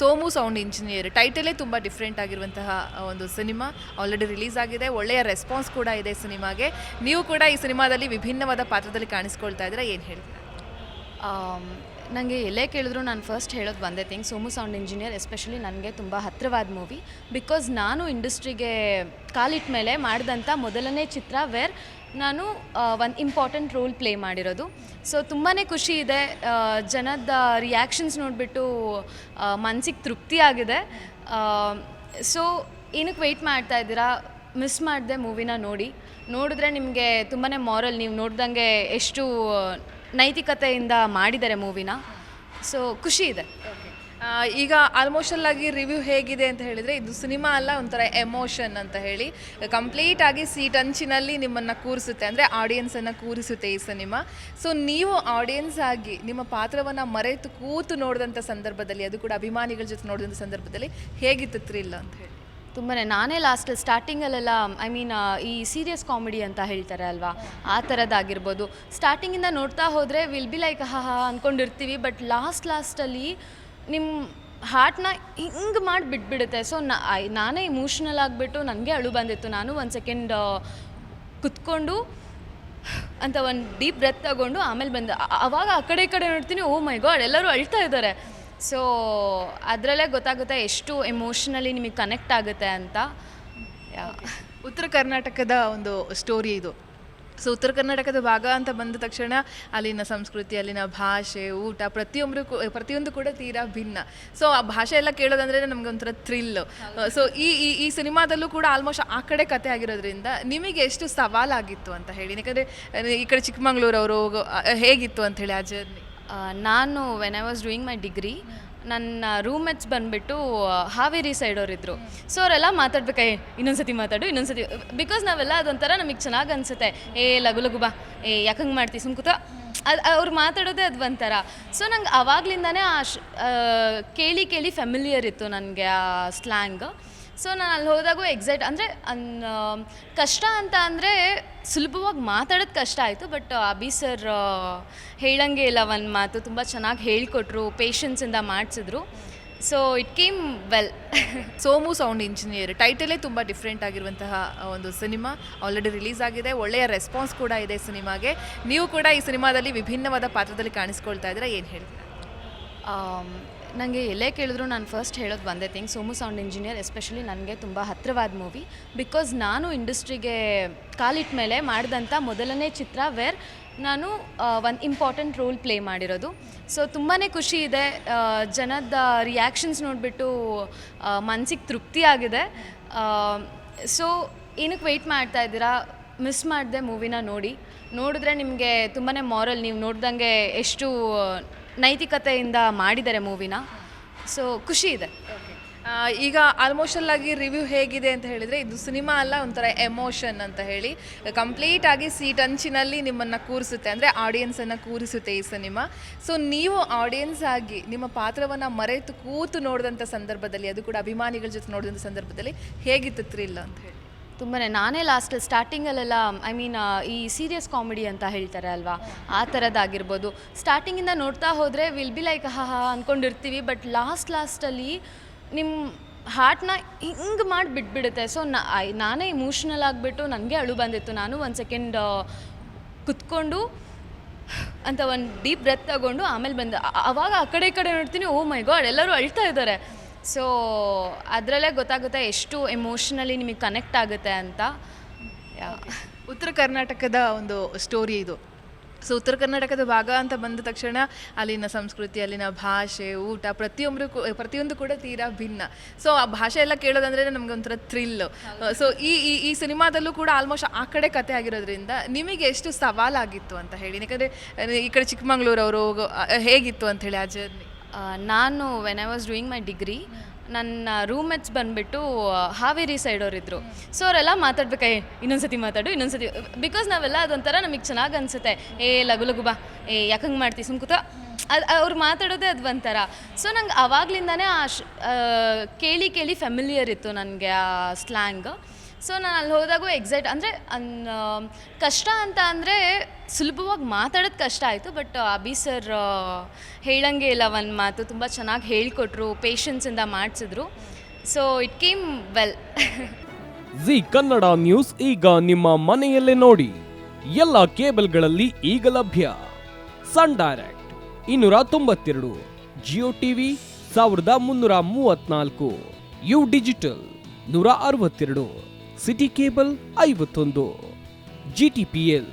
Somu sound engineer ಟೈಟಲೇ ತುಂಬ different ಆಗಿರುವಂತಹ ಒಂದು ಸಿನಿಮಾ ಆಲ್ರೆಡಿ ರಿಲೀಸ್ ಆಗಿದೆ. ಒಳ್ಳೆಯ ರೆಸ್ಪಾನ್ಸ್ ಕೂಡ ಇದೆ ಸಿನಿಮಾಗೆ. ನೀವು ಕೂಡ ಈ ಸಿನಿಮಾದಲ್ಲಿ ವಿಭಿನ್ನವಾದ ಪಾತ್ರದಲ್ಲಿ ಕಾಣಿಸ್ಕೊಳ್ತಾ ಇದ್ದೀರಾ, ಏನು ಹೇಳ್ತೀರಾ? ನನಗೆ ಎಲ್ಲೇ ಕೇಳಿದ್ರು ನಾನು ಫಸ್ಟ್ ಹೇಳೋದು ಒಂದೇ thing Somu sound engineer especially ನನಗೆ ತುಂಬ ಹತ್ತಿರವಾದ ಮೂವಿ ಬಿಕಾಸ್ ನಾನು ಇಂಡಸ್ಟ್ರಿಗೆ ಕಾಲಿಟ್ಟ ಮೇಲೆ ಮಾಡಿದಂಥ ಮೊದಲನೇ ಚಿತ್ರ ವೇರ್ ನಾನು ಒಂದು ಇಂಪಾರ್ಟೆಂಟ್ ರೋಲ್ ಪ್ಲೇ ಮಾಡಿರೋದು. ಸೊ ತುಂಬಾ ಖುಷಿ ಇದೆ ಜನದ ರಿಯಾಕ್ಷನ್ಸ್ ನೋಡಿಬಿಟ್ಟು ಮನಸ್ಸಿಗೆ ತೃಪ್ತಿ ಆಗಿದೆ. ಸೊ ಏನಕ್ಕೆ ವೆಯ್ಟ್ ಮಾಡ್ತಾ ಇದ್ದೀರಾ? ಮಿಸ್ ಮಾಡಿದೆ ಮೂವಿನ ನೋಡಿ. ನೋಡಿದ್ರೆ ನಿಮಗೆ ತುಂಬಾ ಮಾರಲ್ ನೀವು ನೋಡ್ದಂಗೆ ಎಷ್ಟು ನೈತಿಕತೆಯಿಂದ ಮಾಡಿದ್ದಾರೆ ಮೂವಿನ. ಸೊ ಖುಷಿ ಇದೆ. ಈಗ ಆಲ್ಮೋಸ್ಟಲ್ ಆಗಿ ರಿವ್ಯೂ ಹೇಗಿದೆ ಅಂತ ಹೇಳಿದರೆ, ಇದು ಸಿನಿಮಾ ಅಲ್ಲ, ಒಂಥರ ಎಮೋಷನ್ ಅಂತ ಹೇಳಿ. ಕಂಪ್ಲೀಟ್ ಆಗಿ ಸೀಟ್ ಅಂಚಿನಲ್ಲಿ ನಿಮ್ಮನ್ನು ಕೂರಿಸುತ್ತೆ. ಅಂದರೆ ಆಡಿಯನ್ಸನ್ನು ಕೂರಿಸುತ್ತೆ ಈ ಸಿನಿಮಾ. ಸೊ ನೀವು ಆಡಿಯನ್ಸ್ ಆಗಿ ನಿಮ್ಮ ಪಾತ್ರವನ್ನು ಮರೆತು ಕೂತು ನೋಡಿದಂಥ ಸಂದರ್ಭದಲ್ಲಿ, ಅದು ಕೂಡ ಅಭಿಮಾನಿಗಳ ಜೊತೆ ನೋಡಿದಂಥ ಸಂದರ್ಭದಲ್ಲಿ ಹೇಗಿತ್ತು ತ್ರಿಲ್ಲ ಅಂತ ಹೇಳಿ. ತುಂಬಾ ನಾನೇ ಲಾಸ್ಟ್ ಸ್ಟಾರ್ಟಿಂಗಲ್ಲೆಲ್ಲ ಐ ಮೀನ್ ಈ ಸೀರಿಯಸ್ ಕಾಮಿಡಿ ಅಂತ ಹೇಳ್ತಾರೆ ಅಲ್ವಾ? ಆ ಥರದ್ದಾಗಿರ್ಬೋದು ಸ್ಟಾರ್ಟಿಂಗಿಂದ ನೋಡ್ತಾ ಹೋದರೆ ವಿಲ್ ಬಿ ಲೈಕ್ ಹಾ ಹಾ ಅಂದ್ಕೊಂಡಿರ್ತೀವಿ ಬಟ್ ಲಾಸ್ಟ್ ಲಾಸ್ಟಲ್ಲಿ ನಿಮ್ಮ ಹಾರ್ಟ್ನ ಹಿಂಗೆ ಮಾಡಿ ಬಿಟ್ಬಿಡುತ್ತೆ. ಸೊ ನಾನೇ ಇಮೋಷ್ನಲ್ ಆಗಿಬಿಟ್ಟು ನನಗೆ ಅಳು ಬಂದಿತ್ತು. ನಾನು ಒಂದು ಸೆಕೆಂಡ್ ಕುತ್ಕೊಂಡು ಅಂತ ಒಂದು ಡೀಪ್ ಬ್ರೆತ್ ತಗೊಂಡು ಆಮೇಲೆ ಬಂದು. ಅವಾಗ ಆ ಕಡೆ, ಈ ಕಡೆ ನೋಡ್ತೀನಿ. ಓ ಮೈ ಗಾಡ್ ಎಲ್ಲರೂ ಅಳ್ತಾ ಇದ್ದಾರೆ. ಸೊ ಅದರಲ್ಲೇ ಗೊತ್ತಾಗುತ್ತೆ ಎಷ್ಟು ಎಮೋಷನಲಿ ನಿಮಗೆ ಕನೆಕ್ಟ್ ಆಗುತ್ತೆ ಅಂತ. ಉತ್ತರ ಕರ್ನಾಟಕದ ಒಂದು ಸ್ಟೋರಿ ಇದು. ಸೊ ಉತ್ತರ ಕರ್ನಾಟಕದ ಭಾಗ ಅಂತ ಬಂದ ತಕ್ಷಣ ಅಲ್ಲಿನ ಸಂಸ್ಕೃತಿ ಅಲ್ಲಿನ ಭಾಷೆ ಊಟ ಪ್ರತಿಯೊಬ್ಬರು ಪ್ರತಿಯೊಂದು ಕೂಡ ತೀರಾ ಭಿನ್ನ. ಸೊ ಆ ಭಾಷೆ ಎಲ್ಲ ಕೇಳೋದಂದ್ರೆ ನಮ್ಗೆ ಒಂಥರ ಥ್ರಿಲ್ ಸೊ ಈ ಈ ಈ ಸಿನಿಮಾದಲ್ಲೂ ಕೂಡ ಆಲ್ಮೋಸ್ಟ್ ಆ ಕಡೆ ಕತೆ ಆಗಿರೋದ್ರಿಂದ ನಿಮಗೆ ಎಷ್ಟು ಸವಾಲಾಗಿತ್ತು ಅಂತ ಹೇಳಿ? ಯಾಕಂದರೆ ಈ ಕಡೆ ಚಿಕ್ಕಮಂಗ್ಳೂರವರು ಹೇಗಿತ್ತು ಅಂತ ಹೇಳಿ ಆ ಜರ್ನಿ ನಾನು when I was doing my degree ನನ್ನ ರೂಮ್ಮೇಟ್ಸ್ ಬಂದುಬಿಟ್ಟು ಹಾವೇರಿ ಸೈಡವರಿದ್ದರು ಸೊ ಅವರೆಲ್ಲ ಮಾತಾಡ್ಬೇಕಾ, ಏ, ಇನ್ನೊಂದ್ಸತಿ ಮಾತಾಡು, ಇನ್ನೊಂದ್ಸತಿ ಬಿಕಾಸ್ ನಾವೆಲ್ಲ ಅದೊಂಥರ ನಮಗೆ ಚೆನ್ನಾಗಿ ಅನ್ಸುತ್ತೆ. ಏ ಲಘು ಲಘು ಬಾ. ಏ ಯಾಕಂಗೆ ಮಾಡ್ತೀವಿ ಸುಮ್ಕುತ ಅದು, ಅವ್ರು ಮಾತಾಡೋದೇ ಅದು ಒಂಥರ ಸೊ ನಂಗೆ ಆವಾಗ್ಲಿಂದಾನೇ ಆ ಕೇಳಿ ಕೇಳಿ ಫೆಮಿಲಿಯರ್ ಇತ್ತು ನನಗೆ ಆ ಸ್ಲ್ಯಾಂಗ್ ಸೊ ನಾನು ಅಲ್ಲಿ ಹೋದಾಗೂ ಎಕ್ಸೈಟ್ ಅಂದರೆ, ಅನ್ ಕಷ್ಟ ಅಂತ ಅಂದರೆ ಸುಲಭವಾಗಿ ಮಾತಾಡೋದು ಕಷ್ಟ ಆಯಿತು ಬಟ್ ಅಭಿ ಸರ್ ಹೇಳಂಗೆ ಇಲ್ಲ ಒಂದು ಮಾತು, ತುಂಬ ಚೆನ್ನಾಗಿ ಹೇಳಿಕೊಟ್ರು ಪೇಷನ್ಸಿಂದ ಮಾಡಿಸಿದ್ರು. So it came well Somu sound engineer ಟೈಟಲೇ ತುಂಬ ಡಿಫ್ರೆಂಟ್ ಆಗಿರುವಂತಹ ಒಂದು ಸಿನಿಮಾ ಆಲ್ರೆಡಿ ರಿಲೀಸ್ ಆಗಿದೆ, ಒಳ್ಳೆಯ ರೆಸ್ಪಾನ್ಸ್ ಕೂಡ ಇದೆ ಸಿನಿಮಾಗೆ. ನೀವು ಕೂಡ ಈ ಸಿನಿಮಾದಲ್ಲಿ ವಿಭಿನ್ನವಾದ ಪಾತ್ರದಲ್ಲಿ ಕಾಣಿಸ್ಕೊಳ್ತಾ ಇದ್ದೀರಾ, ಏನು ಹೇಳ್ತೀರಾ? ನನಗೆ ಎಲ್ಲೇ ಕೇಳಿದ್ರು ನಾನು ಫಸ್ಟ್ ಹೇಳೋದು ಒಂದೇ thing Somu sound engineer especially ನನಗೆ ತುಂಬ ಹತ್ತಿರವಾದ ಮೂವಿ ಬಿಕಾಸ್ ನಾನು ಇಂಡಸ್ಟ್ರಿಗೆ ಕಾಲಿಟ್ಟ ಮೇಲೆ ಮಾಡಿದಂಥ ಮೊದಲನೇ ಚಿತ್ರ ವೇರ್ ನಾನು ಒಂದು ಇಂಪಾರ್ಟೆಂಟ್ ರೋಲ್ ಪ್ಲೇ ಮಾಡಿರೋದು. ಸೊ ತುಂಬಾ ಖುಷಿ ಇದೆ ಜನದ ರಿಯಾಕ್ಷನ್ಸ್ ನೋಡಿಬಿಟ್ಟು ಮನಸ್ಸಿಗೆ ತೃಪ್ತಿ ಆಗಿದೆ. ಸೊ ಏನಕ್ಕೆ ವೆಯ್ಟ್ ಮಾಡ್ತಾ ಇದ್ದೀರಾ? ಮಿಸ್ ಮಾಡಿದೆ ಮೂವಿನ ನೋಡಿ. ನೋಡಿದ್ರೆ ನಿಮಗೆ ತುಂಬಾ ಮಾರಲ್ ನೀವು ನೋಡ್ದಂಗೆ ಎಷ್ಟು ನೈತಿಕತೆಯಿಂದ ಮಾಡಿದ್ದಾರೆ ಮೂವಿನ. ಸೊ ಖುಷಿ ಇದೆ. ಈಗ ಆಲ್ಮೋಸ್ಟಲ್ ಆಗಿ ರಿವ್ಯೂ ಹೇಗಿದೆ ಅಂತ ಹೇಳಿದರೆ, ಇದು ಸಿನಿಮಾ ಅಲ್ಲ, ಒಂಥರ ಎಮೋಷನ್ ಅಂತ ಹೇಳಿ. ಕಂಪ್ಲೀಟ್ ಆಗಿ ಸೀಟ್ ಅಂಚಿನಲ್ಲಿ ನಿಮ್ಮನ್ನು ಕೂರಿಸುತ್ತೆ. ಅಂದರೆ ಆಡಿಯನ್ಸನ್ನು ಕೂರಿಸುತ್ತೆ ಈ ಸಿನಿಮಾ ಸೊ ನೀವು ಆಡಿಯನ್ಸ್ ಆಗಿ ನಿಮ್ಮ ಪಾತ್ರವನ್ನು ಮರೆತು ಕೂತು ನೋಡಿದಂಥ ಸಂದರ್ಭದಲ್ಲಿ, ಅದು ಕೂಡ ಅಭಿಮಾನಿಗಳ ಜೊತೆ ನೋಡಿದಂಥ ಸಂದರ್ಭದಲ್ಲಿ ಹೇಗಿತ್ತು ಥ್ರಿಲ್ ಅಂತ ಹೇಳಿ. ತುಂಬಾ ನಾನೇ ಲಾಸ್ಟ್ ಸ್ಟಾರ್ಟಿಂಗಲ್ಲೆಲ್ಲ ಐ ಮೀನ್ ಈ ಸೀರಿಯಸ್ ಕಾಮಿಡಿ ಅಂತ ಹೇಳ್ತಾರೆ ಅಲ್ವಾ? ಆ ಥರದ್ದಾಗಿರ್ಬೋದು ಸ್ಟಾರ್ಟಿಂಗಿಂದ ನೋಡ್ತಾ ಹೋದರೆ ವಿಲ್ ಬಿ ಲೈಕ್ ಹಾ ಹಾ ಅಂದ್ಕೊಂಡಿರ್ತೀವಿ ಬಟ್ ಲಾಸ್ಟ್ ಲಾಸ್ಟಲ್ಲಿ ನಿಮ್ಮ ಹಾರ್ಟ್ನ ಹಿಂಗೆ ಮಾಡಿ ಬಿಟ್ಬಿಡುತ್ತೆ ಸೊ ನಾನೇ ಇಮೋಷ್ನಲ್ ಆಗಿಬಿಟ್ಟು ನನಗೆ ಅಳು ಬಂದಿತ್ತು. ನಾನು ಒಂದು ಸೆಕೆಂಡ್ ಕುತ್ಕೊಂಡು ಅಂತ ಒಂದು ಡೀಪ್ ಬ್ರೆತ್ ತಗೊಂಡು ಆಮೇಲೆ ಬಂದು ಆವಾಗ ಆ ಕಡೆ ಈ ಕಡೆ ನೋಡ್ತೀನಿ. ಓ ಮೈ ಗಾಡ್ ಎಲ್ಲರೂ ಅಳ್ತಾ ಇದ್ದಾರೆ. ಸೊ ಅದರಲ್ಲೇ ಗೊತ್ತಾಗುತ್ತೆ ಎಷ್ಟು ಎಮೋಷ್ನಲಿ ನಿಮಗೆ ಕನೆಕ್ಟ್ ಆಗುತ್ತೆ ಅಂತ. ಉತ್ತರ ಕರ್ನಾಟಕದ ಒಂದು ಸ್ಟೋರಿ ಇದು. ಸೊ ಉತ್ತರ ಕರ್ನಾಟಕದ ಭಾಗ ಅಂತ ಬಂದ ತಕ್ಷಣ ಅಲ್ಲಿನ ಸಂಸ್ಕೃತಿ ಅಲ್ಲಿನ ಭಾಷೆ ಊಟ ಪ್ರತಿಯೊಬ್ಬರು ಪ್ರತಿಯೊಂದು ಕೂಡ ತೀರಾ ಭಿನ್ನ. ಸೊ ಆ ಭಾಷೆ ಎಲ್ಲ ಕೇಳೋದಂದ್ರೆ ನಮ್ಗೆ ಒಂಥರ ಥ್ರಿಲ್ ಸೊ ಈ ಈ ಈ ಸಿನಿಮಾದಲ್ಲೂ ಕೂಡ ಆಲ್ಮೋಸ್ಟ್ ಆ ಕಡೆ ಕತೆ ಆಗಿರೋದ್ರಿಂದ ನಿಮಗೆ ಎಷ್ಟು ಸವಾಲಾಗಿತ್ತು ಅಂತ ಹೇಳಿ. ಯಾಕಂದರೆ ಈ ಕಡೆ ಚಿಕ್ಕಮಂಗ್ಳೂರವರು ಹೇಗಿತ್ತು ಅಂತ ಹೇಳಿ ಆ ಜರ್ನಿ ನಾನು when I was doing my degree ನನ್ನ ರೂಮ್ಮೇಟ್ಸ್ ಬಂದುಬಿಟ್ಟು ಹಾವೇರಿ ಸೈಡವ್ರಿದ್ರು ಸೊ ಅವರೆಲ್ಲ ಮಾತಾಡ್ಬೇಕಾ ಇನ್ನೊಂದ್ಸತಿ ಮಾತಾಡು, ಇನ್ನೊಂದ್ಸತಿ ಬಿಕಾಸ್ ನಾವೆಲ್ಲ ಅದೊಂಥರ ನಮಗೆ ಚೆನ್ನಾಗಿ ಅನ್ಸುತ್ತೆ. ಏ ಲಘು ಲಘು ಬಾ. ಏ ಯಾಕಂಗೆ ಮಾಡ್ತೀವಿ ಸುಮ್ಕುತ ಅದು, ಅವ್ರು ಮಾತಾಡೋದೇ ಅದು ಒಂಥರ ಸೊ ನಂಗೆ ಆವಾಗ್ಲಿಂದನೇ ಆ ಶ್ ಕೇಳಿ ಕೇಳಿ ಫ್ಯಾಮಿಲಿಯರ್ ಇತ್ತು ನನಗೆ ಆ ಸ್ಲ್ಯಾಂಗ್ ಸೊ ನಾನು ಅಲ್ಲಿ ಹೋದಾಗೂ ಎಕ್ಸೈಟ್ ಅಂದರೆ ಕಷ್ಟ ಅಂತ ಅಂದರೆ ಸುಲಭವಾಗಿ ಮಾತಾಡೋದು ಕಷ್ಟ ಆಯಿತು ಬಟ್ ಅಭಿ ಸರ್ ಹೇಳಂಗೆ ಇಲ್ಲ ಒಂದು ಮಾತು, ತುಂಬ ಚೆನ್ನಾಗಿ ಹೇಳಿಕೊಟ್ರು ಪೇಷನ್ಸಿಂದ ಮಾಡಿಸಿದ್ರು. So it came well Zee Kannada news ಈಗ ನಿಮ್ಮ ಮನೆಯಲ್ಲೇ ನೋಡಿ. ಎಲ್ಲ ಕೇಬಲ್ಗಳಲ್ಲಿ ಈಗ ಲಭ್ಯ. ಸನ್ ಡೈರೆಕ್ಟ್, ಇನ್ನೂರ ತೊಂಬತ್ತೆರಡು, ಜಿಯೋ ಟಿವಿ, ಸಾವಿರದ ಮುನ್ನೂರ ಮೂವತ್ನಾಲ್ಕು, ಯು ಡಿಜಿಟಲ್, ನೂರ ಅರವತ್ತೆರಡು, ಸಿಟಿ ಕೇಬಲ್ ಐವತ್ತೊಂದು, ಜಿ ಟಿ ಪಿ ಎಲ್.